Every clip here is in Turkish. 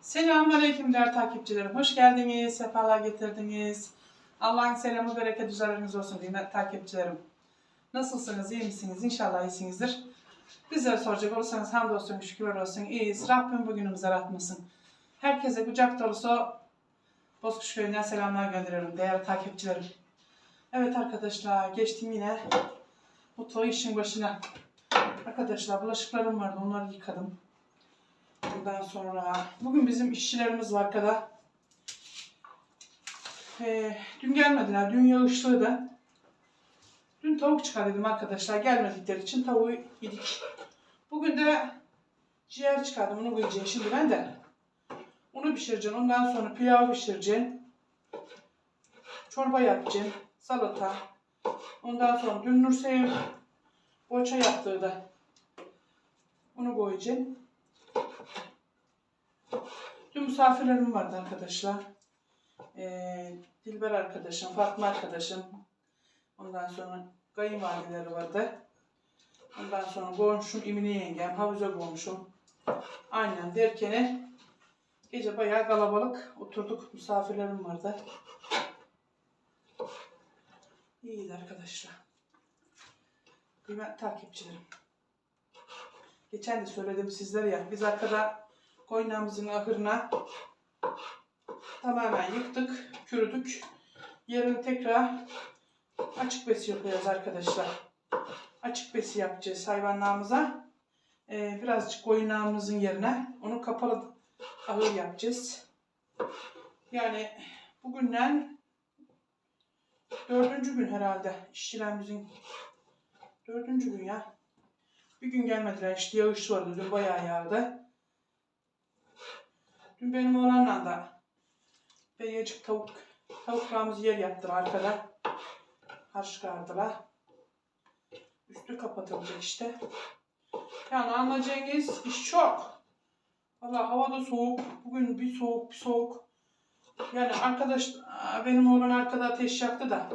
Selamünaleyküm değerli takipçilerim. Hoş geldiniz, sefalar getirdiniz. Allah'ın selamı, bereket üzeriniz olsun kıymetli takipçilerim. Nasılsınız, iyi misiniz? İnşallah iyisinizdir. Bizlere soracak olursanız hamdolsun, şükürler olsun, iyiyiz. Rabbim bugünümüzü aratmasın. Herkese kucak dolusu Bozkuş Köyü'nden selamlar gönderiyorum değerli takipçilerim. Evet arkadaşlar, geçtim yine mutfağı işin başına. Arkadaşlar bulaşıklarım vardı, onları yıkadım. Ondan sonra bugün bizim işçilerimiz var arkada. Ee, dün gelmediler. Dün yağışlıydı. Dün tavuk çıkardım arkadaşlar. Gelmedikleri için tavuğu yedik. Bugün de ciğer çıkardım. Onu koyacağım şimdi ben de. Onu pişireceğim. Ondan sonra pilav pişireceğim. Çorba yapacağım. Salata. Ondan sonra dün Nursey'in poğaça yaptığı da onu koyacağım. Dün misafirlerim vardı arkadaşlar. Ee, Dilber arkadaşım, Fatma arkadaşım. Ondan sonra kayınvalideleri vardı. Ondan sonra komşum İmine yengem, havuza komşum. Aynen derken gece bayağı kalabalık oturduk. Misafirlerim vardı. İyiydi arkadaşlar. Kıymetli takipçilerim. Geçen de söyledim sizlere ya. Biz arkada koynağımızın ahırına tamamen yıktık, kürüdük. Yarın tekrar açık besi yapacağız arkadaşlar. Açık besi yapacağız hayvanlarımıza. Ee, birazcık koyunağımızın yerine onu kapalı ahır yapacağız. Yani bugünden dördüncü gün herhalde işçilerimizin dördüncü gün ya. Bir gün gelmediler işte yağış vardı dün bayağı yağdı. Dün benim oğlanla da beyacık tavuk tavuklarımızı yer yaptılar arkada. Harç çıkardılar. Üstü kapatılacak işte. Yani anlayacağınız iş çok. Valla hava da soğuk. Bugün bir soğuk bir soğuk. Yani arkadaş benim oğlan arkada ateş yaktı da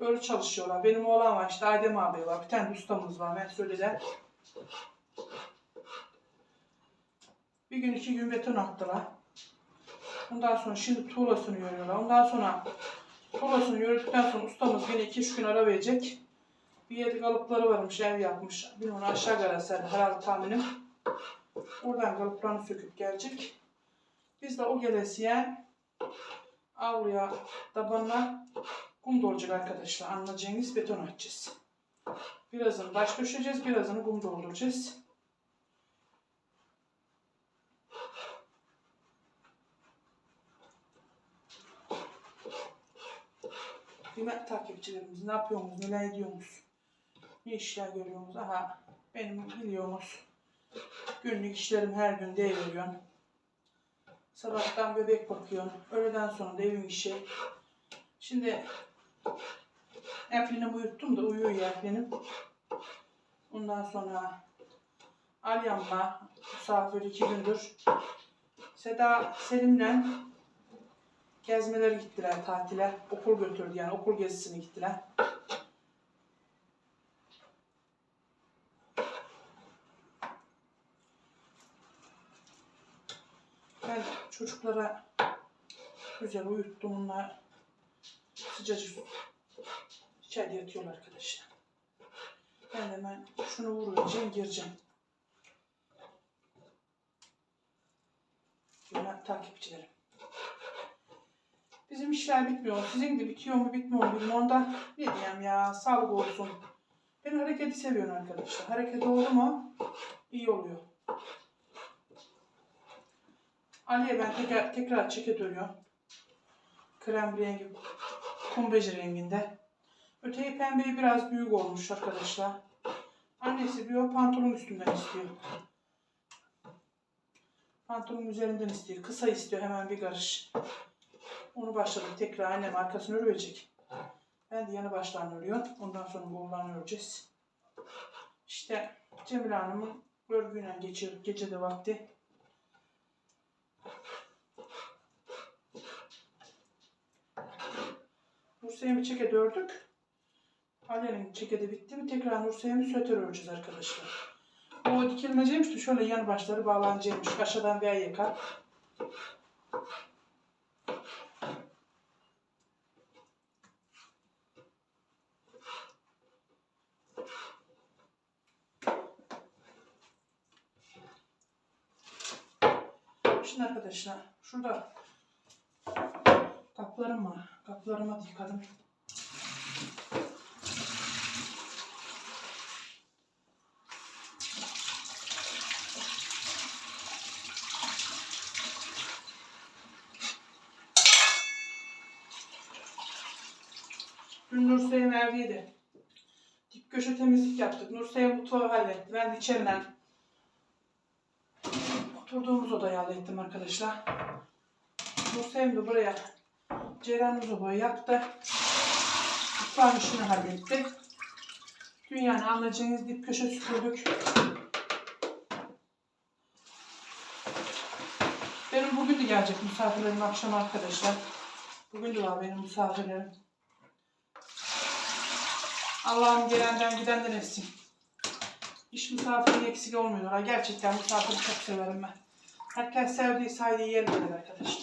öyle çalışıyorlar. Benim oğlan var işte Adem abi var. Bir tane ustamız var. Ben söylediler. Bir gün iki gün beton attılar. Ondan sonra şimdi tuğlasını yörüyorlar. Ondan sonra tuğlasını yörüdükten sonra ustamız yine iki üç gün ara verecek. Bir yedi kalıpları varmış, ev yapmış. Bilmiyorum aşağı garası herhalde tahminim. Oradan kalıplarını söküp gelecek. Biz de o gelesiye avluya, tabanına kum dolacak arkadaşlar. Anlayacağınız beton atacağız. Birazını taş döşeceğiz, birazını kum dolduracağız. Kıymetli takipçilerimiz ne yapıyorsunuz, neler ediyorsunuz, ne işler görüyorsunuz? Aha benim biliyorsunuz günlük işlerim her gün deviriyorum. Sabahtan bebek bakıyorum, öğleden sonra da evin işi. Şimdi Eflin'i uyuttum da uyuyor Eflin'im. Ondan sonra Alyam'la misafir iki gündür Seda Selim'le gezmeleri gittiler tatile. Okul götürdü yani okul gezisine gittiler. Ben çocuklara güzel uyuttum. Onlar sıcacık içeride yatıyorlar arkadaşlar. Ben hemen şunu vuracağım, gireceğim. Yine takipçilerim. Bizim işler bitmiyor. Sizin de bitiyor mu bitmiyor mu bilmiyorum da ne diyeyim ya sağlık olsun. Ben hareketi seviyorum arkadaşlar. Hareket oldu mu iyi oluyor. Ali'ye ben tekrar, tekrar çeke dönüyorum. Krem rengi, kumbeci renginde. Öteki pembeyi biraz büyük olmuş arkadaşlar. Annesi diyor pantolon üstünden istiyor. Pantolon üzerinden istiyor. Kısa istiyor hemen bir karış. Onu başladık tekrar annem arkasını örecek. Ben de yanı başlarını örüyorum. Ondan sonra kollarını öreceğiz. İşte Cemile Hanım'ın örgüyle geçiyor gece de vakti. Nurseyim'i çeke dördük. Ali'nin çekedi bitti mi tekrar Nurseyim'i süeter öreceğiz arkadaşlar. O dikilmeceymiş de şöyle yan başları bağlanacakmış. Aşağıdan bir ay yakar. Şimdi arkadaşlar şurada kaplarım var. Kaplarımı yıkadım. Dün Nursey'in evdeydi. Dip köşe temizlik yaptık. Nursey'e mutfağı halletti. Ben de içeriden oturduğumuz odayı hallettim arkadaşlar. Nursey'im de buraya Ceylan Uzobo'yu yaptı. Mutfağın işini halletti. Dün yani anlayacağınız dip köşe süpürdük. Benim bugün de gelecek misafirlerim akşam arkadaşlar. Bugün de var benim misafirlerim. Allah'ım gelenden gidenden etsin. Hiç misafirin eksik olmuyor. Gerçekten misafiri çok severim ben. Herkes sevdiği saydığı yer gelir arkadaşlar.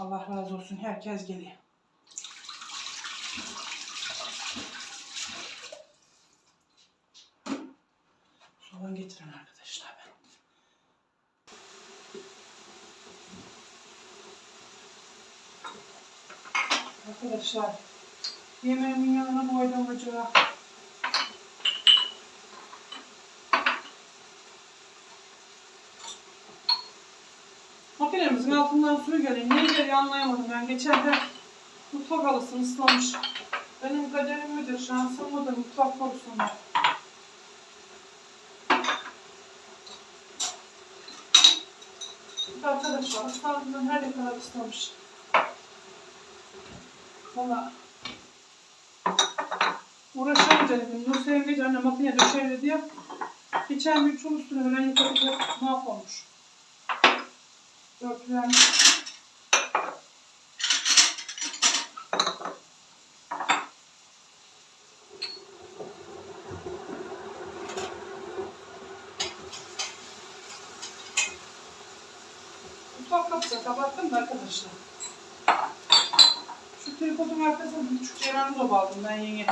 Allah razı olsun. Herkes geliyor. Soğan getirin arkadaşlar ben. Arkadaşlar yemeğimin yanına koydum ocağa. Makinemizin altından suyu geliyor. Niye geliyor anlayamadım ben. Geçen de mutfak halısını ıslamış. Benim kaderim midir, şansım mıdır mutfak konusunda? Arkadaşlar ıslandığından her ne kadar ıslamış. Valla uğraşamayacağım dedim. Nur Sevgeci anne makine döşeyle diye. Geçen gün çul üstüne ben yıkadık mahvolmuş. Örtülen Mutfak kapısını kapattım da arkadaşlar. Şu tripodun arkasına bir küçük ceylan zob aldım ben yenge.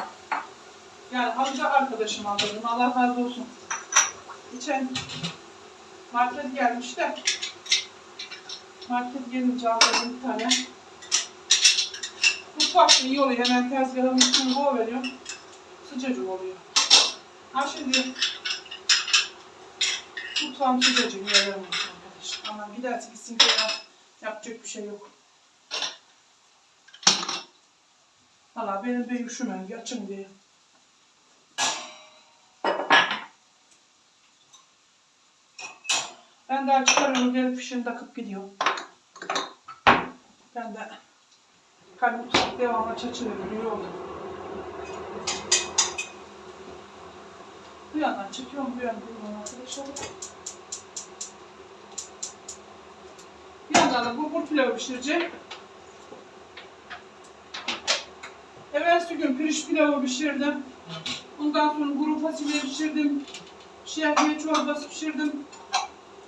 Yani amca arkadaşım aldım. Allah razı olsun. Geçen market gelmiş de market gelince aldım bir tane. Mutfak da iyi oluyor. Hemen tezgahın üstüne koyuveriyorum. Sıcacık oluyor. Ha şimdi mutfağım sıcacık yerim arkadaşlar. Ama giderse gitsin ki ya, yapacak bir şey yok. Valla benim bir üşümem, açın diye. Ben daha çıkarıyorum, gelip fişini takıp gidiyorum. Ben de kalbi tutup devamlı çaçıyorum, iyi oldu. Bu yandan çekiyorum, bu yandan çekiyorum arkadaşlar. Bir yandan da bulgur pilavı pişireceğim. Evvelsi gün pirinç pilavı pişirdim. Ondan sonra kuru fasulye pişirdim. Şehriye çorbası pişirdim.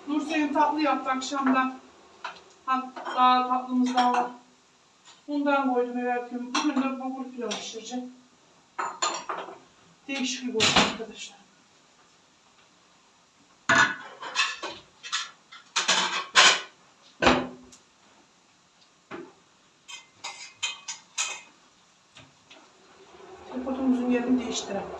Nursey'in tatlı yaptı akşamdan. Ha, daha tatlımız daha var. Bundan koydum gün. Bugün de bulgur pilavı pişireceğim. Değişiklik oldu arkadaşlar. Tripodumuzun yerini değiştirelim.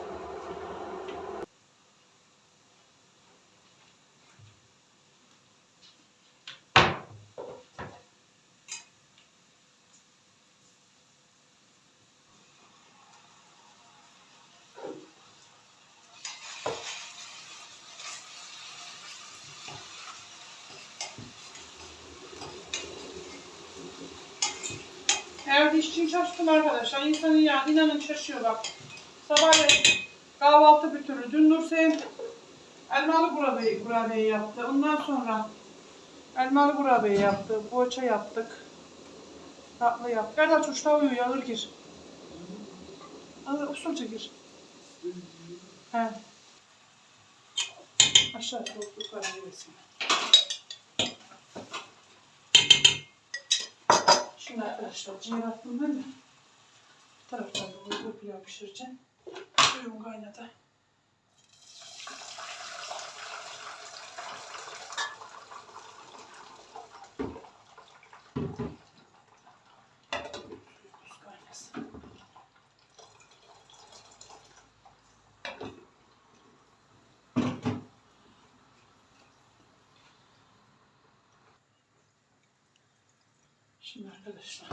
Evet işçiyim şaşkın arkadaşlar. İnsanın ya inanın şaşıyor bak. Sabahleyin kahvaltı bir türlü. Dün Nursen elmalı kurabiye, kurabiye yaptı. Ondan sonra elmalı kurabiye yaptı. Poğaça yaptık. Tatlı yaptık. Aç uçta uyuyor. Alır gir. Alır usulca gir. He. Aşağı soğukluklar gelirsin. Şimdi arkadaşlar ciğer attım ben de. Bu taraftan da bulgur pilav pişireceğim. Suyum. Arkadaşlar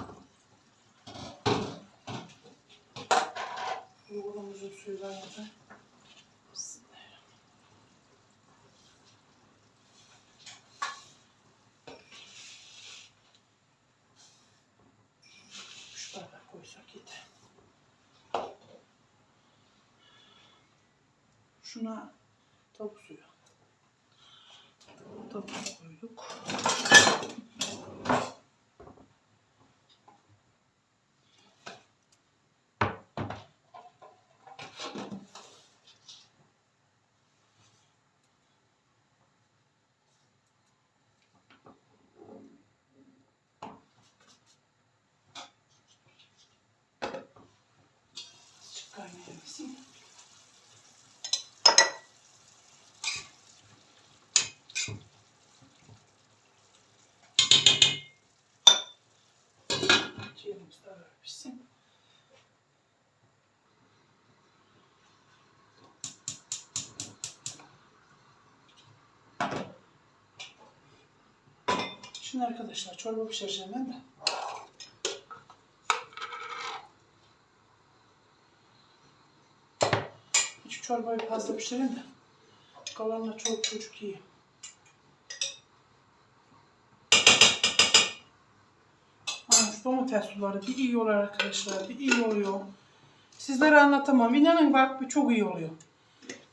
bulgurumuzun suyu kaynadı. Şuna tavuk suyu. Tavuk koyduk. Azıcık kaynayabilsin. Ciğerimiz de böyle. Şimdi arkadaşlar çorba pişireceğim ben de. Hiç çorbayı fazla pişirin de. Kalanla çok çocuk yiyor. Ha, şu domates bir iyi oluyor arkadaşlar. Bir iyi oluyor. Sizlere anlatamam. İnanın bak bir çok iyi oluyor.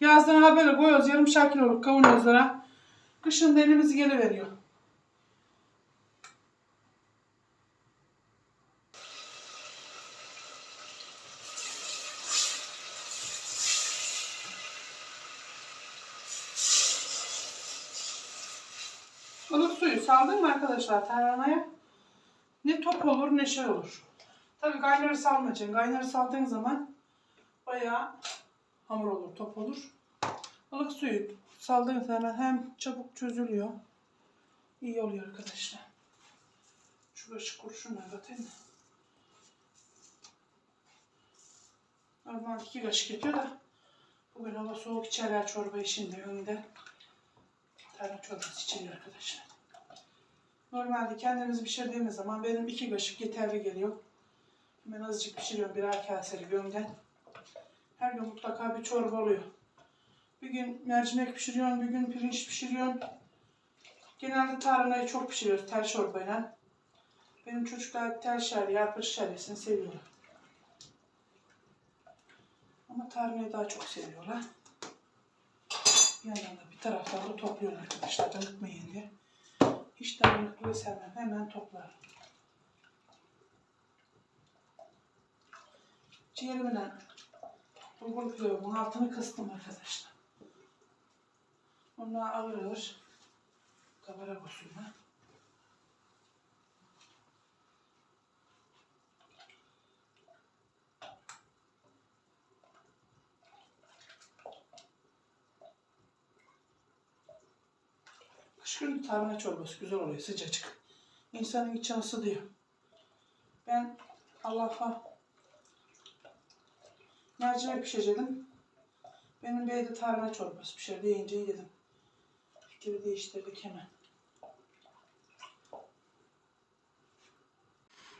Yazdan ha böyle koyuyoruz yarım şakil olur kavanozlara. Kışın da elimizi geliveriyor. Ilık suyu saldın mı arkadaşlar tarhanaya? Ne top olur ne şey olur. Tabii kaynarı salmayacaksın. Kaynarı saldığın zaman bayağı hamur olur, top olur. Ilık suyu saldığın zaman hem çabuk çözülüyor. İyi oluyor arkadaşlar. Şu kaşık kurşunla katayım da. Normal iki kaşık yapıyor da bugün hava soğuk içerler çorba işinde önünde. Tarhana çorbası içiliyor arkadaşlar. Normalde kendimiz pişirdiğimiz zaman benim iki kaşık yeterli geliyor. Ben azıcık pişiriyorum birer kaseli gömden. Her gün mutlaka bir çorba oluyor. Bir gün mercimek pişiriyorum, bir gün pirinç pişiriyorum. Genelde tarhanayı çok pişiriyoruz tel çorbayla. Benim çocuklar tel şerbeti, yapış şerbetini seviyorlar. Ama tarhanayı daha çok seviyorlar. Bir yandan da bir taraftan da topluyorum arkadaşlar dağıtmayın diye. Hiç dağınıklığı sevmem. Hemen toplarım. Ciğerimle bulgur pilavımın altını kıstım arkadaşlar. Onlar ağır ağır kabarak usulüne. Kış günü tarhana çorbası güzel oluyor sıcacık. İnsanın içi ısıtıyor. Ben Allah'a mercimek pişireceğim. Benim bey de tarhana çorbası pişir deyince iyi dedim. Fikri değiştirdik hemen.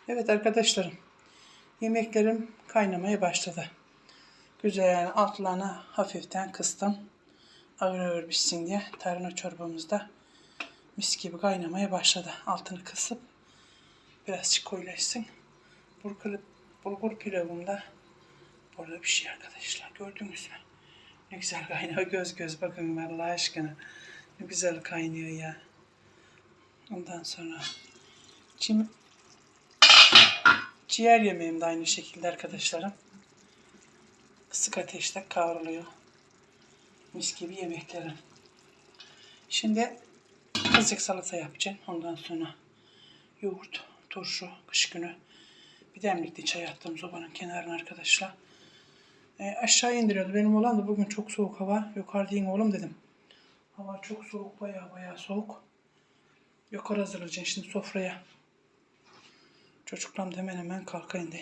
Evet arkadaşlarım. Yemeklerim kaynamaya başladı. Güzel altlarına hafiften kıstım. Ağır ağır pişsin diye tarhana çorbamız da mis gibi kaynamaya başladı. Altını kısıp birazcık koyulaşsın. Bulgur, bulgur pilavım da burada bir şey arkadaşlar. Gördünüz mü? Ne güzel kaynıyor. Göz göz bakın Allah aşkına. Ne güzel kaynıyor ya. Ondan sonra cim, ciğer yemeğim de aynı şekilde arkadaşlarım. Kısık ateşte kavruluyor. Mis gibi yemeklerim. Şimdi kızcık salata yapacağım. Ondan sonra yoğurt, turşu, kış günü. Bir demlikli çay attım sobanın kenarına arkadaşlar. E, aşağı indiriyordu. Benim oğlan da bugün çok soğuk hava. Yukarıda in oğlum dedim. Hava çok soğuk. Baya baya soğuk. Yukarı hazırlayacağım şimdi sofraya. Çocuklarım da hemen hemen kalkayım de.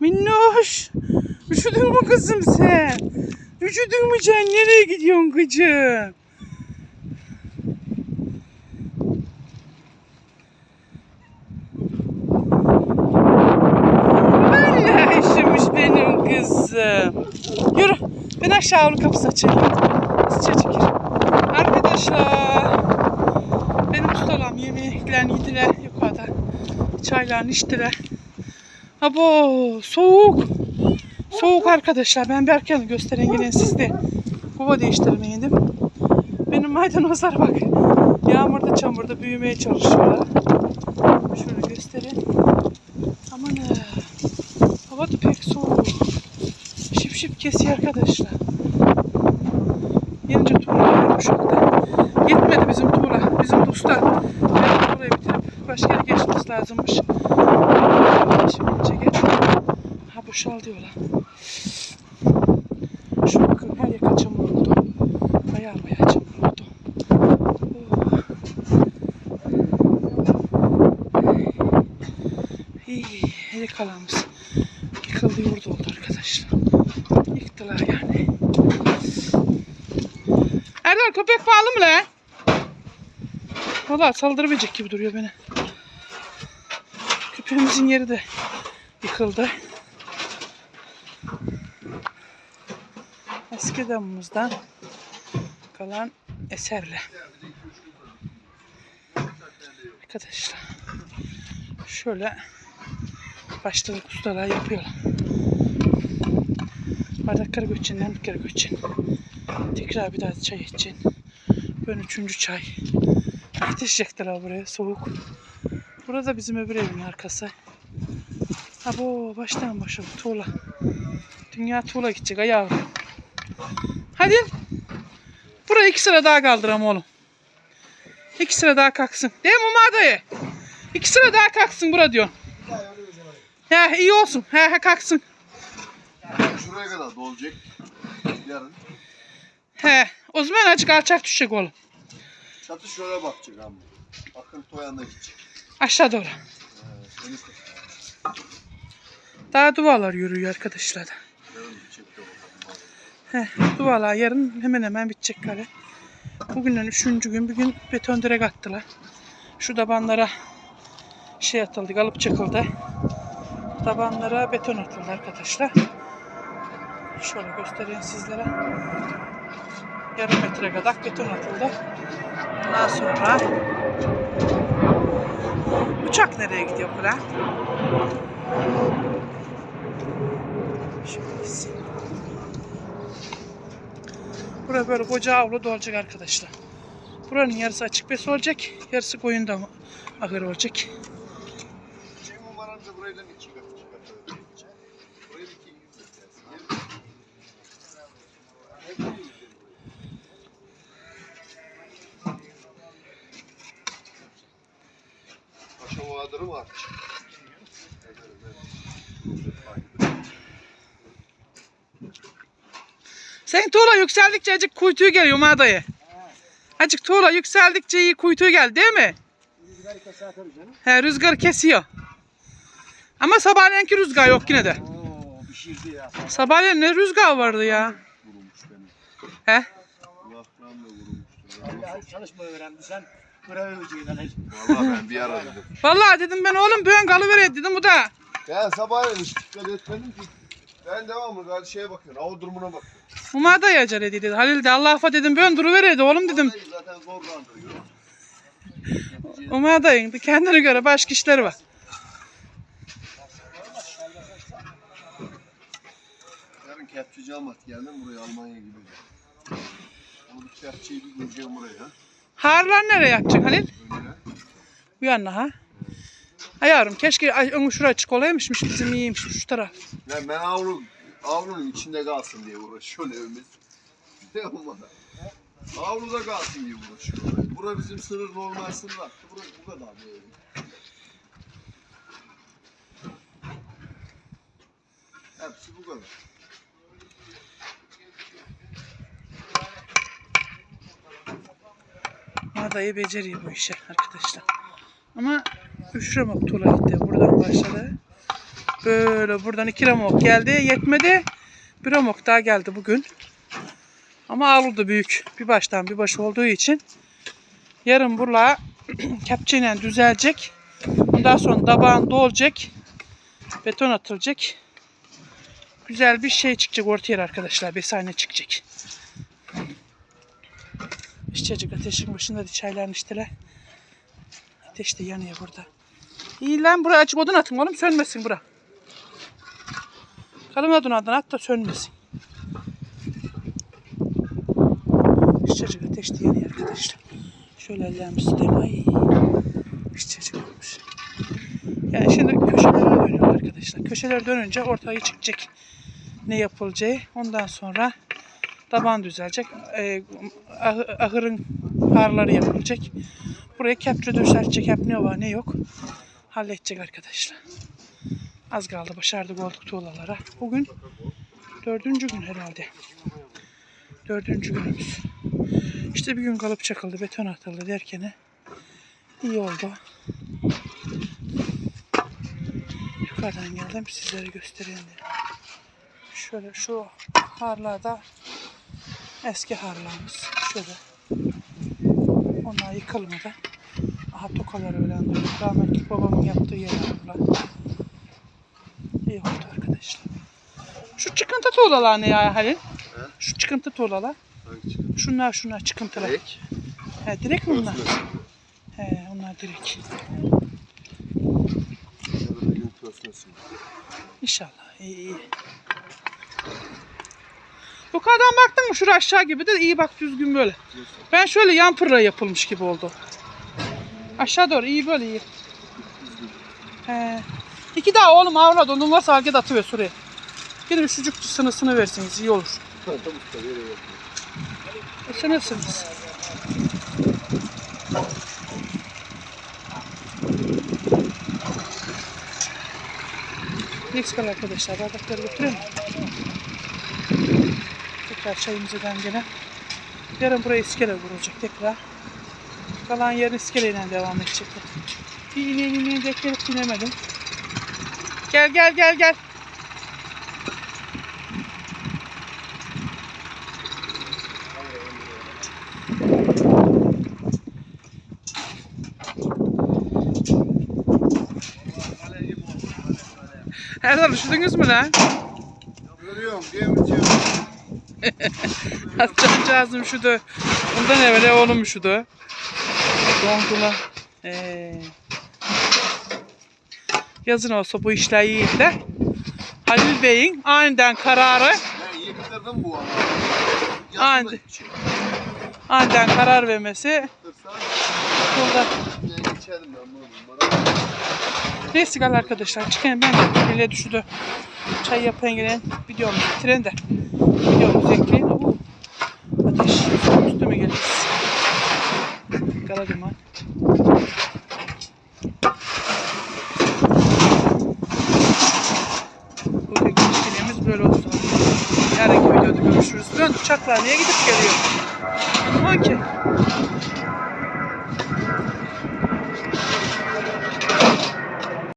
Minnoş! Üşüdün mü kızım sen? Üşüdün mü sen? Nereye gidiyorsun kızım? Vallahi üşümüş benim kızım. Yürü. Ben aşağı onun kapısı açayım. Sıcacık gir. Arkadaşlar. Benim ustalam yemeklerini yediler yukarıda. Çaylarını içtiler. Abo soğuk. Soğuk arkadaşlar. Ben Berkan'ı göstereyim yine sizde. Kova değiştirmeydim. Benim maydanozlar bak. Yağmurda çamurda büyümeye çalışıyorlar. Şöyle göstereyim. Aman ha. Hava da pek soğuk. Şip şip kesiyor arkadaşlar. Yenince tuğla uşakta. Yetmedi bizim tuğla. Bizim usta. Ben tuğlayı bitirip başka yere geçmesi lazımmış. Şimdi geç. Ha boşal diyorlar. Şu bakın her yer çamur oldu. Baya baya çamur oldu. Oh. İyi, hele kalanımız yıkıldı yurdu oldu arkadaşlar. Yıktılar yani. Erdal köpek pahalı mı lan? Valla saldırabilecek gibi duruyor beni. Köpeğimizin yeri de yıkıldı. Eski damımızdan kalan eserle. Arkadaşlar şöyle başladık ustalar yapıyorlar. Bardakları göçün, nemlikleri göçün. Tekrar bir daha çay için. Ben üçüncü çay. Yetişecekler buraya soğuk. Burada bizim öbür evin arkası. Abo baştan başa tuğla. Dünya tuğla gidecek ay yavrum. Hadi. Buraya iki sıra daha kaldıram oğlum. İki sıra daha kalksın. Değil mi Umar dayı? İki sıra daha kalksın bura diyor. He iyi olsun. He he kalksın. Şuraya kadar dolacak. Yarın. He. O zaman açık alçak düşecek oğlum. Çatı şöyle bakacak ama. Bakın toyanla gidecek. Aşağı doğru. Daha duvarlar yürüyor arkadaşlar. De bakalım. He, duvarlar yarın hemen hemen bitecek kare. Bugünden üçüncü gün bugün beton direk attılar. Şu tabanlara şey atıldı, kalıp çakıldı. Tabanlara beton atıldı arkadaşlar. Şöyle göstereyim sizlere. Yarım metre kadar beton atıldı. Ondan sonra uçak nereye gidiyor? Şöyle gitsin. Bura böyle koca avlu dolacak arkadaşlar. Buranın yarısı açık bes olacak. Yarısı koyunda mı- ahır olacak. Şey numaranca burayla iki kat iki kat öyle gidecek. Buraya bir iki yüz dersin. Paşa Bahadır'ı var. Sen tuğla yükseldikçe acık kuytuğu geliyor ma dayı. Acık tuğla yükseldikçe iyi kuytuğu geldi değil mi? He rüzgar kesiyor. Ama sabahleyenki rüzgar yok yine de. Oo, pişirdi ya. Sabahleyin ne rüzgar vardı ya. Vurulmuş benim. He? Da hadi çalışma öğrendi sen. Vallahi ben bir ara dedim. Vallahi dedim ben oğlum bugün kalıver dedim bu da. Ben sabahleyin hiç dikkat etmedim ki. Ben devamlı galiba şeye bakıyorum. Hava durumuna bakıyorum. Umar da acele dedi. Halil de Allah affet dedim ben duruver oğlum dedim. Zaten zorlandırıyor. Umar kendine göre başka işleri var. Yarın kepçeci almak geldim buraya Almanya gibi. O bir kepçeyi bir koyacağım buraya. Harlar nereye yapacaksın Halil? Önüne. Bu yana ha. Ha yavrum keşke önü şura açık olaymışmış bizim iyiymiş şu taraf. Yani ben avlu, avlunun içinde kalsın diye uğraşıyorum evimiz. Ne olmadı? Avluda kalsın diye uğraşıyor. Bura bizim sınır normal sınır hattı. Burası bu kadar böyle. Hepsi bu kadar. Adayı beceriyor bu işe arkadaşlar. Ama 3 remok tuğla gitti. Buradan başladı. Böyle buradan 2 remok geldi. Yetmedi. Bir remok daha geldi bugün. Ama da büyük. Bir baştan bir baş olduğu için yarın burla kepçeyle düzelecek. Ondan sonra tabağın dolacak. Beton atılacak. Güzel bir şey çıkacak ortaya arkadaşlar. Besane çıkacak. İşçecik ateşin başında da çaylarını içtiler. Ateş de yanıyor burada. İyi lan buraya açık odun atın oğlum sönmesin bura. Kalın odun adına at da sönmesin. İşçecik ateş de yanıyor arkadaşlar. Şöyle ellerimi tutayım. Ay. İşçecik olmuş. Yani şimdi köşelere dönüyor arkadaşlar. Köşeler dönünce ortaya çıkacak ne yapılacağı. Ondan sonra taban düzelecek. E, ah- ahırın harları yapılacak. Buraya kepçe döşertecek. Hep ne var ne yok. Halledecek arkadaşlar. Az kaldı. Başardık olduk tuğlalara. Bugün dördüncü gün herhalde. Dördüncü günümüz. İşte bir gün kalıp çakıldı. Beton atıldı derken iyi oldu. Yukarıdan geldim sizlere göstereyim diye. Şöyle şu harlarda eski harlarımız. Şöyle. Onlar yıkılmadı. Aha tokalar öyle anladım. Rahmetli babamın yaptığı yer bunlar. İyi oldu arkadaşlar. Şu çıkıntı tuğlalar ne ya Halil? Şu çıkıntı tuğlalar. Hangi? Şunlar şunlar çıkıntılar. Direk. He, direkt mi bunlar? Kösme. He, onlar kösmesin. İnşallah. İyi iyi. Yukarıdan baktın mı şurası aşağı gibi de iyi bak düzgün böyle. Ben şöyle yan fırla yapılmış gibi oldu. Aşağı doğru iyi böyle iyi. He. İki daha oğlum avla dondum varsa hareket atıver şuraya. Gene üşücük sınısını versiniz iyi olur. Isınırsınız. Meksikalı arkadaşlar bardakları götürelim. Tekrar çayımızı demlene. Yarın buraya iskele vurulacak tekrar. Kalan yarın iskeleyle devam edecek. Bir ineğin ineğin beklenip inemedim. Gel gel gel gel. Erdal üşüdünüz mü lan? Görüyorum değil mi? Cancağızım üşüdü. Ondan evvel oğlum üşüdü. Dondular. Ee, yazın olsa bu işler iyiydi de. Halil Bey'in aniden kararı, Ben yıktırdım bu için. aniden karar vermesi burada. Neyse gal arkadaşlar çıkayım ben de bile düşüdü. Çay yapayım gelen videomuzu bitirelim de. Videomuzu ekleyin. Ateş üstüme gelir. Kara duman. Bugünkü işlemimiz böyle olsun. Niye gidip geliyor? Anlamam ki.